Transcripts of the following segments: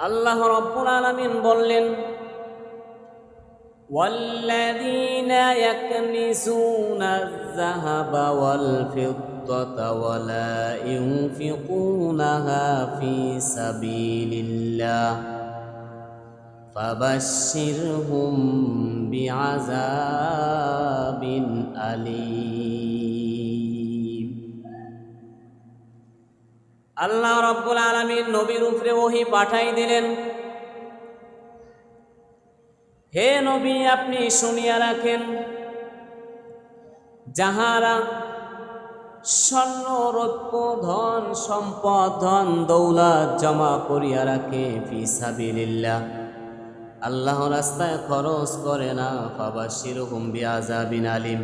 আল্লাহ রব্বুল আলামিন বললেন والذين يكنزون الذهب والفضة ولا ينفقونها في سبيل الله فبشرهم بعذاب أليم আল্লাহ রব্বুল আলমীর নবীর উপরে ওহি পাঠাই দিলেন। হে নবী, আপনি শুনিয়া রাখেন, যাহারা স্বর্ণ, রৌপ্য, ধন, সম্পদ, ধন, দৌলত জমা করিয়া রাখে, ফি সাবিলিল্লাহ। আল্লাহ রাস্তায় খরচ করে না বাবা শিরকম বিয়াজাবিন আলিম।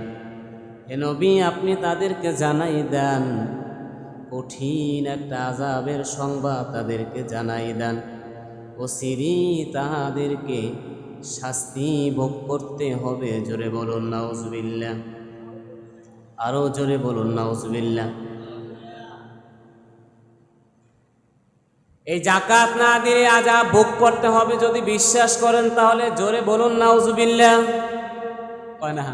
হে নবী, আপনি তাদেরকে জানাই দেন কঠিন একটা আজাবের সংবাদ তাদেরকে জানাই দেন। ও সিরি তাহাদেরকে শাস্তি ভোগ করতে হবে, জোরে বলুন নাউজবিল্লা আরও জোরে বলুন নাউজবিল্লা এই জাকাত না দিলে আজাব ভোগ করতে হবে যদি বিশ্বাস করেন, তাহলে জোরে বলুন নাউজুবিল্লা কয় না,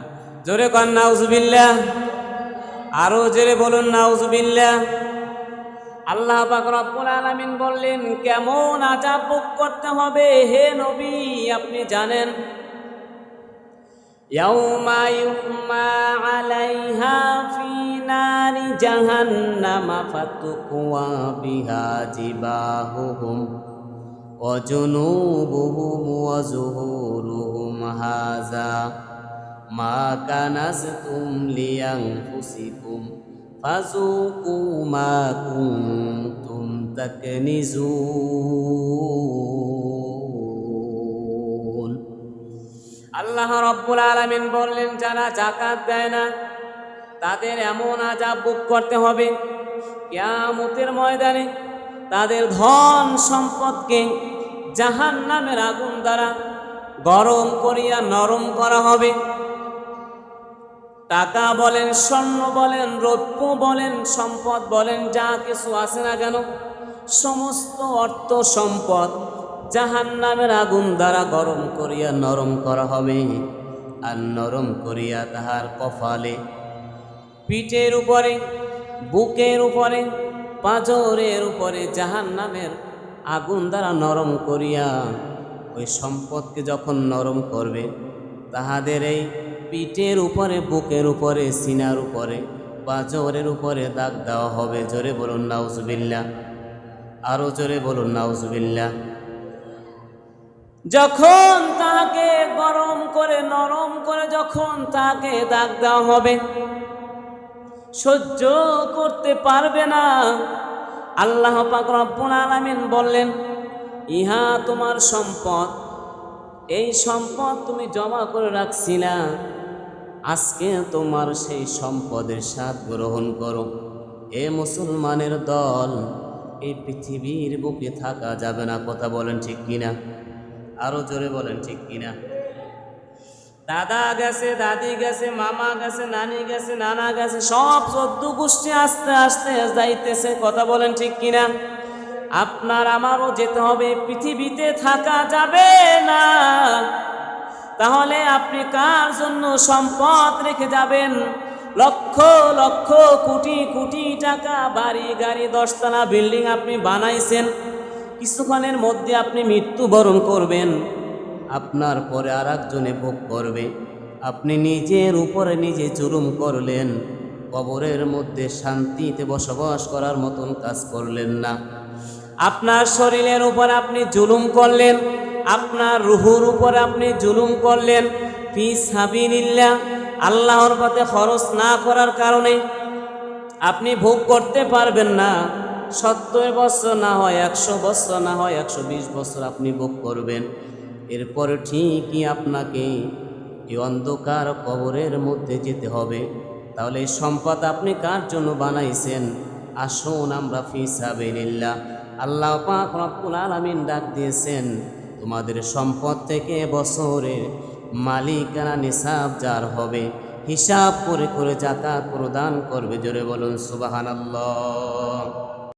জোরে কন নাউজুবিল্লা আরও জোরে বলুন নাউজুবিল্লা আল্লাহ পাক রব্বুল আলামিন বললেন, কেমন আজাব ভোগ করতে হবে? হে নবী, আপনি জানেন, ইয়াউমা ইউহমা আলাইহা ফি নারি জাহান্নামা, ফাতুকুয়া বিহা জিবাহুহুম ওয়া জুনুবুহুম ওয়া যুহুরুহুম হাযা মা ফাজুকু মা কুনতুম তাকনিজুন আল্লাহ রব্বুল আলামিন বললেন, যারা জাকাত দেয় না, তাদের এমন আজাব ভোগ করতে হবে। কিয়ামতের ময়দানে তাদের ধন সম্পদকে জাহান নামের আগুন দ্বারা গরম করিয়া নরম করা হবে। টাকা বলেন, স্বর্ণ বলেন, রৌপ্য বলেন, সম্পদ বলেন, যা কিছু আছে না কেন, সমস্ত অর্থ সম্পদ জাহান নামের আগুন দ্বারা গরম করিয়া নরম করা হবে আর নরম করিয়া তাহার কপালে পিঠের উপরে, বুকের উপরে, পাঁজরের উপরে জাহান নামের আগুন দ্বারা নরম করিয়া ওই সম্পদকে যখন নরম করবে, তাহাদের এই পিঠের উপরে, বুকের উপরে, সিনার উপরে পাঁজরের উপরে দাগ দেওয়া হবে। জোরে বলুন নাউজবিল্লা আরও জোরে বলুন নাউজবিল্লা যখন তাকে গরম করে, নরম করে যখন তাকে দাগ দেওয়া হবে, সহ্য করতে পারবে না। আল্লাহ পাক রব্বুল আলামিন বললেন, ইহা তোমার সম্পদ। এই সম্পদ তুমি জমা করে রাখছিলা। আজকে তোমার সেই সম্পদের স্বাদ গ্রহণ করো। এ মুসলমানের দল এই পৃথিবীর বুকে থাকা যাবে না। কথা বলেন ঠিক কিনা? আরও জোরে বলেন ঠিক কিনা? দাদা গেছে, দাদি গেছে, মামা গেছে, নানি গেছে, নানা গেছে, সব চোদ্দ গোষ্ঠী আস্তে আস্তে যাইতেছে। কথা বলেন ঠিক কিনা? আপনার আমারও যেতে হবে, পৃথিবীতে থাকা যাবে না। তাহলে আপনি কার জন্য সম্পদ রেখে যাবেন? লক্ষ লক্ষ, কোটি কোটি টাকা, বাড়ি, গাড়ি, দশতলা বিল্ডিং আপনি বানাইছেন। কিছুক্ষণের মধ্যে আপনি মৃত্যুবরণ করবেন। আপনার পরে আর একজনে ভোগ করবে। আপনি নিজের উপরে নিজে জুলুম করলেন। কবরের মধ্যে শান্তিতে বসবাস করার মতন কাজ করলেন না। আপনার শরীরের উপর আপনি জুলুম করলেন। আপনার রুহুর উপরে আপনি জুলুম করলেন, ফি সাবিলিল্লাহ, আল্লাহর পথে খরচ না করার কারণে আপনি ভোগ করতে পারবেন না। সত্তর বছর না হয়, একশো বছর না হয়, একশো বিশ বছর আপনি ভোগ করবেন। এরপরে ঠিকই আপনাকে এই অন্ধকার কবরের মধ্যে যেতে হবে। তাহলে এই সম্পদ আপনি কার জন্য বানাইছেন? আসুন আমরা ফিসাবিল্লাহ আল্লাহ পাক রব্বুল আলামিন ডাক দিয়েছেন তোমাদের সম্পদ থেকে বছরের মালিকানা নিসাব যার হবে, হিসাব করে করে যাতায়াত প্রদান করবে। জোরে বলুন সুবাহান